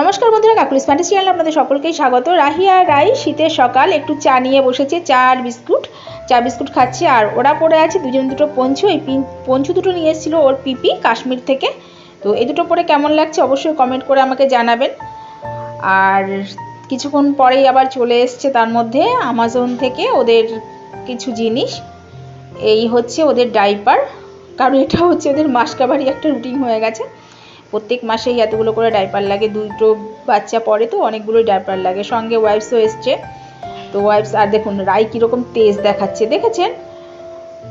নমস্কার বন্ধুরা, Kokkalis fantasy চ্যানেলে আপনাদের সকলকেই স্বাগত। রাহিয়া রাই শীতের সকাল, একটু চা নিয়ে বসেছে চা আর বিস্কুট। চা বিস্কুট খাচ্ছে আর ওরা পড়ে আছে, দুজন দুটো পঞ্চু, এই পঞ্চু দুটো নিয়ে এসেছিল ওর পিপি কাশ্মীর থেকে। তো এই দুটো পরে কেমন লাগছে অবশ্যই কমেন্ট করে আমাকে জানাবেন। আর কিছুক্ষণ পরেই আবার চলে এসছে তার মধ্যে আমাজন থেকে ওদের কিছু জিনিস। এই হচ্ছে ওদের ডাইপার কারণ এটা হচ্ছে ওদের মাসকাবারি একটা রুটিন হয়ে গেছে। প্রত্যেক মাসেই এতগুলো করে ডাইপার লাগে। দুটো বাচ্চা পরে তো, অনেকগুলোই ডাইপার লাগে। সঙ্গে ওয়াইফসও এসছে। তো ওয়াইফস, আর দেখুন, রাই কীরকম তেজ দেখাচ্ছে। দেখেছেন?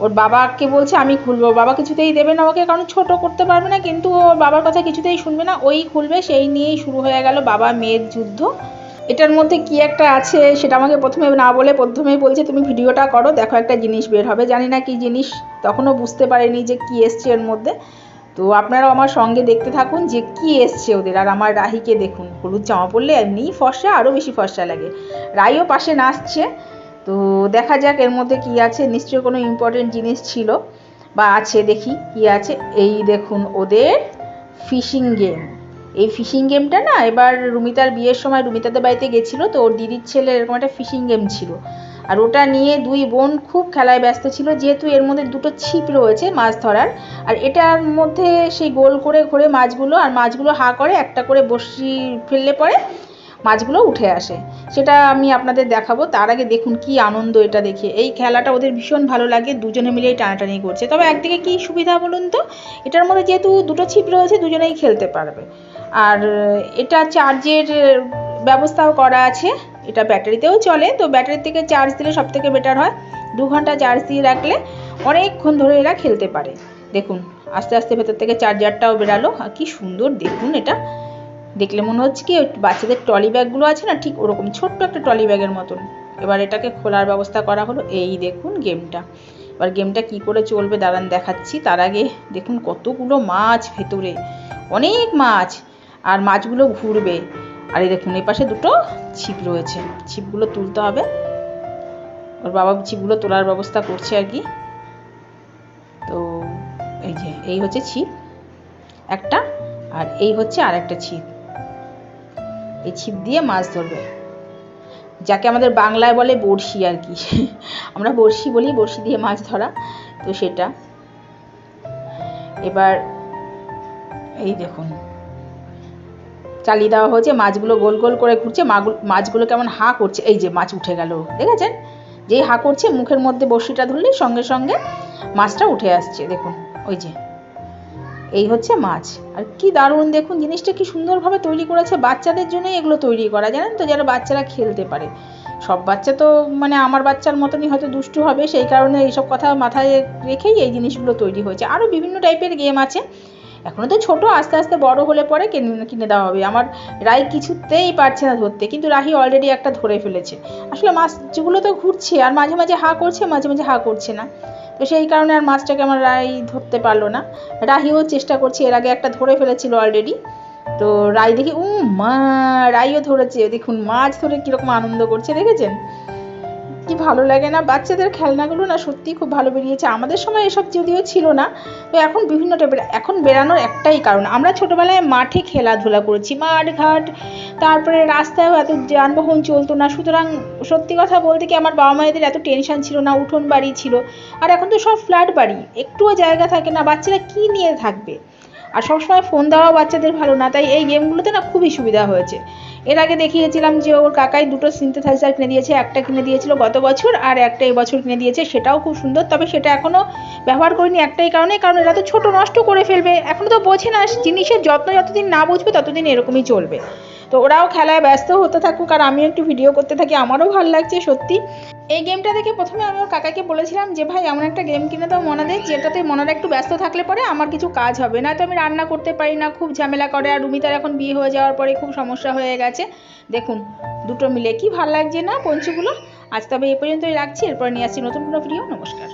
ওর বাবাকে বলছে, আমি খুলবো। বাবা কিছুতেই দেবে না ওকে, কারণ ছোট করতে পারবে না, কিন্তু ওর বাবার কথা কিছুতেই শুনবে না। ওই খুলবে, সেই নিয়েই শুরু হয়ে গেল বাবা মেয়ের যুদ্ধ। এটার মধ্যে কি একটা আছে, সেটা আমাকে প্রথমে না বলে প্রথমেই বলছে, তুমি ভিডিওটা করো, দেখো একটা জিনিস বের হবে। জানি না কি জিনিস, তখনও বুঝতে পারিনি যে কি এসছে এর মধ্যে। তো আপনারাও আমার সঙ্গে দেখতে থাকুন যে কি এসছে ওদের। আর আমার রাহিকে দেখুন, হলুদ জামা পরলে এমনিই ফর্সা, আরও বেশি ফর্সা লাগে। রাইও পাশে নাচছে, তো দেখা যাক এর মধ্যে কি আছে। নিশ্চয়ই কোনো ইম্পর্টেন্ট জিনিস ছিল বা আছে দেখি কি আছে। এই দেখুন ওদের ফিশিং গেম এই ফিশিং গেমটা না, এবার রুমিতার বিয়ের সময় রুমিতাদের বাড়িতে গেছিল, তো ওর দিদির ছেলে এরকম একটা ফিশিং গেম ছিল। আর ওটা নিয়ে দুই বোন খুব খেলায় ব্যস্ত ছিল, যেহেতু এর মধ্যে দুটো ছিপ রয়েছে মাছ ধরার। আর এটার মধ্যে সেই গোল করে ঘুরে মাছগুলো, আর মাছগুলো হা করে একটা করে বসি ফেললে পরে মাছগুলো উঠে আসে। সেটা আমি আপনাদের দেখাবো, তার আগে দেখুন কি আনন্দ এটা দেখে। এই খেলাটা ওদের ভীষণ ভালো লাগে, দুজনে মিলেই টানাটানি করছে। তবে একদিকে কি সুবিধা বলুন তো, এটার মধ্যে যেহেতু দুটো ছিপ রয়েছে, দুজনেই খেলতে পারবে। আর এটা চার্জের ব্যবস্থাও করা আছে। এটা ব্যাটারিতেও চলে, তো ব্যাটারি থেকে চার্জ দিলে সব থেকে বেটার হয়। দু ঘণ্টা চার্জ দিয়ে রাখলে অনেকক্ষণ ধরে এরা খেলতে পারে। দেখুন, আস্তে আস্তে ভেতর থেকে চার্জারটাও বেরালো। আর কি সুন্দর, দেখুন এটা। দেখলে মনে হচ্ছে কি বাচ্চাদের ট্রলি ব্যাগগুলো আছে না, ঠিক ওরকম ছোট্ট একটা ট্রলি ব্যাগের মতন। এবার এটাকে খোলার ব্যবস্থা করা হলো। এই দেখুন গেমটা এবার গেমটা কি করে চলবে দাঁড়ান দেখাচ্ছি। তার আগে দেখুন কতগুলো মাছ ভেতরে। অনেক মাছ। আর মাছগুলো ঘুরবে। আর এই দেখুন, এই পাশে দুটো ছিপ রয়েছে। ছিপগুলো তুলতে হবে। ওর বাবা ছিপগুলো তোলার ব্যবস্থা করছে আর কি। তো এই যে, এই হচ্ছে ছিপ একটা, আর এই হচ্ছে আর একটা ছিপ। এই ছিপ দিয়ে মাছ ধরবে। যাকে আমাদের বাংলায় বলে বড়শি আর কি। আমরা বড়শি বলি, বড়শি দিয়ে মাছ ধরা, তো সেটা। এবার এই দেখুন চালিয়ে দেওয়া হয়েছে, মাছগুলো গোল গোল করে ঘুরছে মাছগুলো কেমন হা করছে, এই যে মাছ উঠে গেল, দেখেছেন? যেই হা করছে, মুখের মধ্যে বড়শিটা ধরলেই সঙ্গে সঙ্গে মাছটা উঠে আসছে, দেখুন, ওই যে, এই হচ্ছে মাছ, আর কি দারুণ, দেখুন, জিনিসটা কি সুন্দরভাবে তৈরি করেছে, বাচ্চাদের জন্যই এগুলো তৈরি করা, জানেন তো, যারা বাচ্চারা খেলতে পারে, সব বাচ্চা তো মানে আমার বাচ্চার মতনই হয়তো দুষ্টু হবে, সেই কারণে এইসব কথা মাথায় রেখেই এই জিনিসগুলো তৈরি হয়েছে, আরও বিভিন্ন টাইপের গেম আছে এখনও তো ছোট, আস্তে আস্তে বড় হলে পরে কিনে কিনে দেওয়া হবে। আমার রাই কিছুতেই পারছে না ধরতে, কিন্তু রাহি অলরেডি একটা ধরে ফেলেছে। আসলে মাছগুলো তো ঘুরছে, আর মাঝে মাঝে হা করছে, মাঝে মাঝে হা করছে না। তো সেই কারণে আর মাছটাকে আমার রাই ধরতে পারল না। রাহিও চেষ্টা করছে, এর আগে একটা ধরে ফেলেছিল অলরেডি তো রাই দেখি উ মা, রাইও ধরেছে। দেখুন, মাছ ধরে কীরকম আনন্দ করছে, দেখেছেন? কি ভালো লাগে না? বাচ্চাদের খেলনাগুলো না সত্যি খুব ভালো বেরিয়েছে। আমাদের সময় এসব যদিও ছিল না, তো এখন বিভিন্ন টাইপের এখন বেরানোর একটাই কারণ। আমরা ছোটোবেলায় মাঠে খেলাধুলা করেছি, মাঠ, ঘাট, তারপরে রাস্তায়ও এত যানবাহন চলতো না। সুতরাং সত্যি কথা বলতে কি আমার বাবা মায়েদের এত টেনশন ছিল না, উঠোন বাড়ি ছিল। আর এখন তো সব ফ্ল্যাট বাড়ি, একটুও জায়গা থাকে না, বাচ্চারা কি নিয়ে থাকবে? আর সবসময় ফোন দেওয়া বাচ্চাদের ভালো না, তাই এই গেমগুলোতে না খুবই সুবিধা হয়েছে। এর আগে দেখিয়েছিলাম যে ওর কাকাই দুটো সিনথেসাইজার কিনে দিয়েছে, একটা কিনে দিয়েছিল গত বছর আর একটা এবছর কিনে দিয়েছে, সেটাও খুব সুন্দর, তবে সেটা এখনও ব্যবহার করিনি একটাই কারণে, কারণ এরা তো ছোটো নষ্ট করে ফেলবে এখনও তো বোঝে না, জিনিসের যত্ন যতদিন না বুঝবে ততদিন এরকমই চলবে। তো ওরাও খেলায় ব্যস্ত হতে থাকুক আর আমিও একটু ভিডিও করতে থাকি, আমারও ভালো লাগছে সত্যি। এই গেমটা দেখে প্রথমে আমি ওর কাকাকে বলেছিলাম যে, ভাই, এমন একটা গেম কিনে দাও মনাদের যেটাতে মনারা একটু ব্যস্ত থাকলে পরে আমার কিছু কাজ হবে। না তো আমি রান্না করতে পারি না, খুব ঝামেলা করে আর রুমিতার এখন বিয়ে হয়ে যাওয়ার পরে খুব সমস্যা হয়ে গেছে। দেখুন, দুটো মিলে কি ভালো লাগছে না পঞ্চুগুলো? আজ তবে এই পর্যন্তই রাখছি, এরপর নিয়ে আসছি নতুন কোনো ভিডিও নমস্কার।